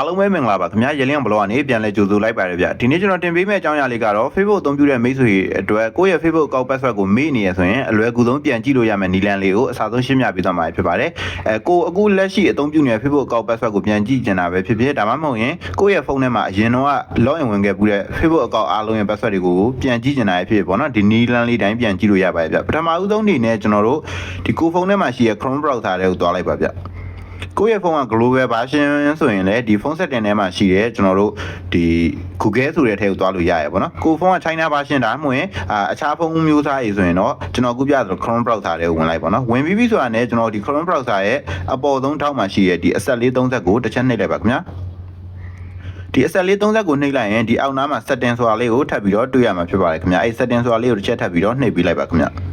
အားလုံးပဲမင်္ဂလာပါခင်ဗျာရလင်းဘလော့ကနေပြန်လဲကြိုဆိုလိုက်ပါတယ်ဗျဒီနေ့ကျွန်တော်တင်ပေးမယ့်အကြောင်းအရာလေးကတော့ Facebook အသုံးပြုတဲ့မိတ်ဆွေအတွက်ကိုယ့်ရဲ့ Facebook အကောင့် password ကိုမေ့နေရဆိုရင်အလွယ်ကူဆုံးပြန်ကြည့်လို့ရမယ့်နည်းလမ်းလေးကိုအစားဆုံးရှင်းပြပေးသွားမှာဖြစ်ပါတယ်အဲကိုအခုလက်ရှိအသုံးပြုနေတဲ့ Facebook အကောင့် password ကိုပြန်ကြည့်ကျင်တာပဲဖြစ်ဖြစ်ဒါမှမဟုတ်ရင်ကိုယ့်ရဲ့ဖုန်းထဲမှာအရင်တော့ login ဝင်ခဲ့ပူးတဲ့ Facebook အကောင့်အားလုံးရဲ့ password တွေကိုပြန်ကြည့်ကျင်တာဖြစ်ဖြစ်ပေါ့နော်ဒီနည်းလမ်းလေးတိုင်းပြန်ကြည့်လို့ရပါတယ်ဗျပထမဦးဆုံးအနေနဲ့ကျွန်တော်တို့ဒီကိုဖုန်းထဲမှာရှိတဲ့ Chrome browser တွေကိုတွားလိုက်ပါဗျ ကိုယ့်ရဲ့ဖုန်းက global version ဆိုရင်လည်းဒီဖုန်း setting ထဲမှာရှိတဲ့ကျွန်တော်တို့ဒီ Google ဆိုတဲ့ထဲကိုသွားလို့ရရပါတော့။ကိုယ်ဖုန်းက China version ဒါမှမဟုတ်ရင်အာအခြားဖုန်းမျိုးစားရေးဆိုရင်တော့ကျွန်တော်ခုပြသလို Chrome browser ထဲကိုဝင်လိုက်ပါတော့။ဝင်ပြီးပြီဆိုတာနဲ့ကျွန်တော်ဒီ Chrome browser ရဲ့အပေါ်ဆုံးထောက်မှာရှိတဲ့ဒီအဆက်လေး30ကိုတစ်ချက်နှိပ်လိုက်ပါခင်ဗျာ။ဒီအဆက်လေး30ကိုနှိပ်လိုက်ရင်ဒီအောက်နားမှာ setting ဆိုတာလေးကိုထပ်ပြီးတော့တွေ့ရမှာဖြစ်ပါတယ်ခင်ဗျာ။အဲ့ setting ဆိုတာလေးကိုတစ်ချက်ထပ်ပြီးတော့နှိပ်ပြီးလိုက်ပါခင်ဗျာ။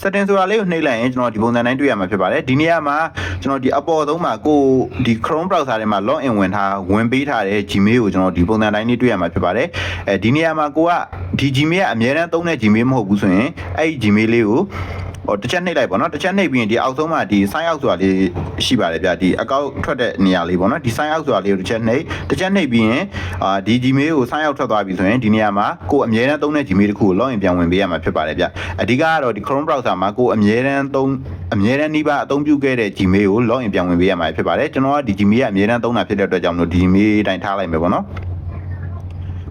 setting ဆိုတာလေးကိုနှိပ်လိုက်ရင်ကျွန်တော်ဒီပုံစံတိုင်းတွေ့ရမှာဖြစ်ပါတယ်ဒီနေရာမှာကျွန်တော်ဒီအပေါ်ဆုံးမှာကိုဒီ Chrome browser ထဲမှာ login ဝင်ထားဝင်ပေးထားတဲ့ Gmail ကိုကျွန်တော်ဒီပုံစံတိုင်းလေးတွေ့ရမှာဖြစ်ပါတယ်အဲဒီနေရာမှာကိုကဒီ Gmail ကအများတန်းသုံးတဲ့ Gmail မဟုတ်ဘူးဆိုရင်အဲ့ဒီ Gmail လေးကို ဟိုတစ်ချက်နှိပ်လိုက်ပေါ့နော်တစ်ချက်နှိပ်ပြီးရင်ဒီအောက်ဆုံးမှာဒီ sign out ဆိုတာလေးရှိပါတယ်ဗျဒီအကောင့်ထွက်တဲ့နေရာလေးပေါ့နော်ဒီ sign out ဆိုတာလေးကိုတစ်ချက်နှိပ်တစ်ချက်နှိပ်ပြီးရင်အာဒီ Gmail ကို sign out ထွက်သွားပြီဆိုရင်ဒီနေရာမှာကိုအများတန်းသုံးတဲ့ Gmail တစ်ခုကို login ပြန်ဝင်ပေးရမှာဖြစ်ပါတယ်ဗျအဓိကကတော့ဒီ Chrome browser မှာကိုအများတန်းသုံးအများတန်းနှိပါအသုံးပြုခဲ့တဲ့ Gmail ကို login ပြန်ဝင်ပေးရမှာဖြစ်ပါတယ်ကျွန်တော်ကဒီ Gmail ကအများတန်းသုံးတာဖြစ်တဲ့အတွက်ကြောင့်မလို့ဒီ Gmail တိုင်းထားလိုက်မယ်ပေါ့နော်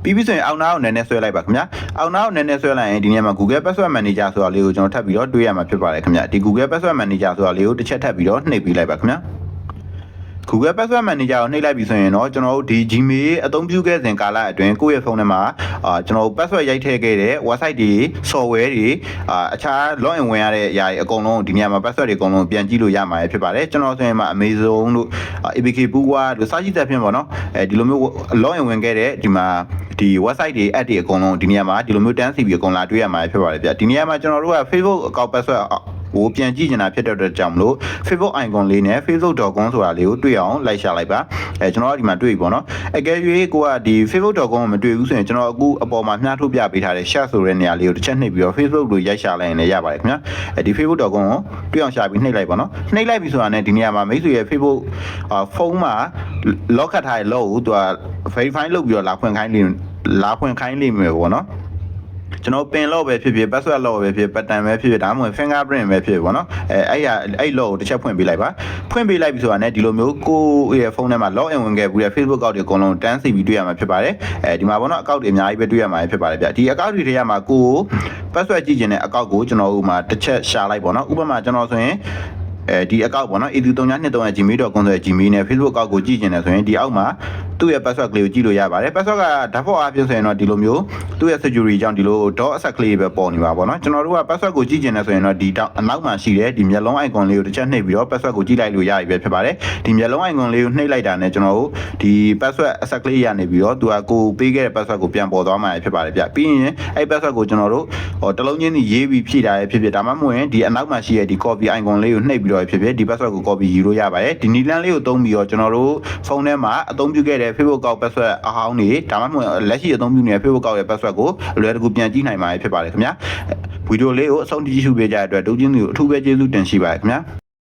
ပြီးပြီဆိုရင်အောက်နားကိုနည်းနည်းဆွဲလိုက်ပါခင်ဗျာအောက်နားကိုနည်းနည်းဆွဲလိုက်ရင်ဒီနေရာမှာ Google Password Manager ဆိုတာလေးကိုကျွန်တော်ထပ်ပြီးတော့တွေးရမှာဖြစ်ပါတယ်ခင်ဗျာဒီ Google Password Manager ဆိုတာလေးကိုတစ်ချက်ထပ်ပြီးတော့နှိပ်ပြီးလိုက်ပါခင်ဗျာ Google Password Manager ကိုနှိပ်လိုက်ပြီဆိုရင်တော့ကျွန်တော်တို့ဒီ Gmail အသုံးပြုခဲ့စဉ်ကာလအတွင်းကိုယ့်ရဲ့ဖုန်းထဲမှာအာကျွန်တော်တို့ password ရိုက်ထည့်ခဲ့တဲ့ website တွေ software တွေအာအခြား login ဝင်ရတဲ့အရာတွေအကုန်လုံးဒီနေရာမှာ password တွေအကုန်လုံးပြန်ကြည့်လို့ရမှာဖြစ်ပါတယ်ကျွန်တော်ဆိုရင်မှာ Amazon တို့ APK Pua တို့စသဖြင့်ပေါ့နော်အဲဒီလိုမျိုး login ဝင်ခဲ့တဲ့ဒီမှာ ဒီ website တွေ app တွေအကုန်လုံးဒီနေရာမှာဒီလိုမျိုးတန်းစီပြီးအကုန်လာတွေ့ရမှာဖြစ်ပါတယ်ဗျဒီနေရာမှာကျွန်တော်တို့က Facebook account password ကိုပြန်ကြည့်နေတာဖြစ်တဲ့အတွက်ကြောင့်မလို့ Facebook icon လေးနဲ့ facebook.com ဆိုတာလေးကိုတွေ့အောင်လိုက်ရှာလိုက်ပါအဲကျွန်တော်တို့ဒီမှာတွေ့ပြီပေါ့နော်အကယ်၍ကိုကဒီ facebook.com ကိုမတွေ့ဘူးဆိုရင်ကျွန်တော်အခုအပေါ်မှာမျှထုတ်ပြပေးထားတဲ့ share ဆိုတဲ့နေရာလေးကိုတစ်ချက်နှိပ်ပြီးတော့ Facebook လို့ရိုက်ရှာလိုက်ရင်လည်းရပါတယ်ခင်ဗျာအဲဒီ facebook.com ကိုတွေ့အောင်ရှာပြီးနှိပ်လိုက်ပါနော်နှိပ်လိုက်ပြီဆိုတာနဲ့ဒီနေရာမှာမိတ်ဆွေရဲ့ Facebook အာဖုန်းမှာ lock ခတ်ထားတဲ့ lock ကိုသူက verify လုပ်ပြီးတော့လာဖွင့်ခိုင်း လိမ့်လာဖွင့်ခိုင်းလိမ့်မယ်ပေါ့နော်ကျွန်တော်ပင်လော့ပဲဖြစ်ဖြစ် password လော့ပဲဖြစ် pattern ပဲဖြစ်ဖြစ်ဒါမှမဟုတ် fingerprint ပဲဖြစ်ဖြစ်ပေါ့နော်အဲအဲ့ရအဲ့လော့ကိုတစ်ချက်ဖွင့်ပေးလိုက်ပါဖွင့်ပေးလိုက်ပြီဆိုတာနဲ့ဒီလိုမျိုးကိုယ့်ရဲ့ဖုန်းထဲမှာ log in ဝင်ခဲ့ပြီးတဲ့ Facebook account တွေအကုန်လုံးတန်းစီပြီးတွေ့ရမှာဖြစ်ပါတယ်အဲဒီမှာပေါ့နော် account တွေအများကြီးပဲတွေ့ရမှာဖြစ်ပါတယ်ဗျဒီ account တွေထဲမှာကို password ကြည့်ခြင်းတဲ့ account ကိုကျွန်တော်ဥမာတစ်ချက်ရှာလိုက်ပေါ့နော်ဥပမာကျွန်တော်ဆိုရင်အဲဒီအကောက်ပေါ့နော် edu323 gmail.com ဆိုတဲ့ gmail နဲ့ Facebook အကောက်ကိုကြည့်ကျင်တယ်ဆိုရင်ဒီအောက်မှာ သူ့ရဲ့ password ကလေးကိုကြည့်လို့ရပါတယ် password က default အပြင်ဆိုရင်တော့ဒီလိုမျိုးသူ့ရဲ့ security ကြောင့်ဒီလို dot asset ကလေးပဲပေါ်နေပါပေါ့နော်ကျွန်တော်တို့က password ကိုကြည့်ကျင်တယ်ဆိုရင်တော့ဒီတောက်အနောက်မှာရှိတဲ့ဒီမျက်လုံး icon လေးကိုတစ်ချက်နှိပ်ပြီးတော့ password ကိုကြည့်လိုက်လို့ရပြီပဲဖြစ်ပါတယ်ဒီမျက်လုံး icon လေးကိုနှိပ်လိုက်တာနဲ့ကျွန်တော်တို့ဒီ password asset ကလေးရနေပြီးတော့သူကကိုပေးခဲ့တဲ့ password ကိုပြန်ပေါ်သွားမှာဖြစ်ပါတယ်ဗျပြီးရင်အဲ့ password ကိုကျွန်တော်တို့ ဟောတလုံးချင်းစီရေးပြီးဖြည့်တာရဖြစ်ဖြစ်ဒါမှမဟုတ်ရင်ဒီအနောက်မှာရှိတဲ့ဒီ copy icon လေးကိုနှိပ်ပြီးတော့ဖြစ်ဖြစ်ဒီ password ကို copy ယူလို့ရပါတယ်ဒီနီလန်းလေးကိုသုံးပြီးတော့ကျွန်တော်တို့ဖုန်းထဲမှာအသုံးပြုခဲ့တဲ့ Facebook account password အဟောင်းတွေဒါမှမဟုတ်လက်ရှိအသုံးပြုနေတဲ့ Facebook account ရဲ့ password ကိုအလွယ်တကူပြန်ကြည့်နိုင်မှာဖြစ်ပါတယ်ခင်ဗျာဗီဒီယိုလေးကိုအဆုံးထိကြည့်ရှုပေးကြတဲ့အတွက်ဒုချင်းစီကိုအထူးပဲကျေးဇူးတင်ရှိပါတယ်ခင်ဗျာ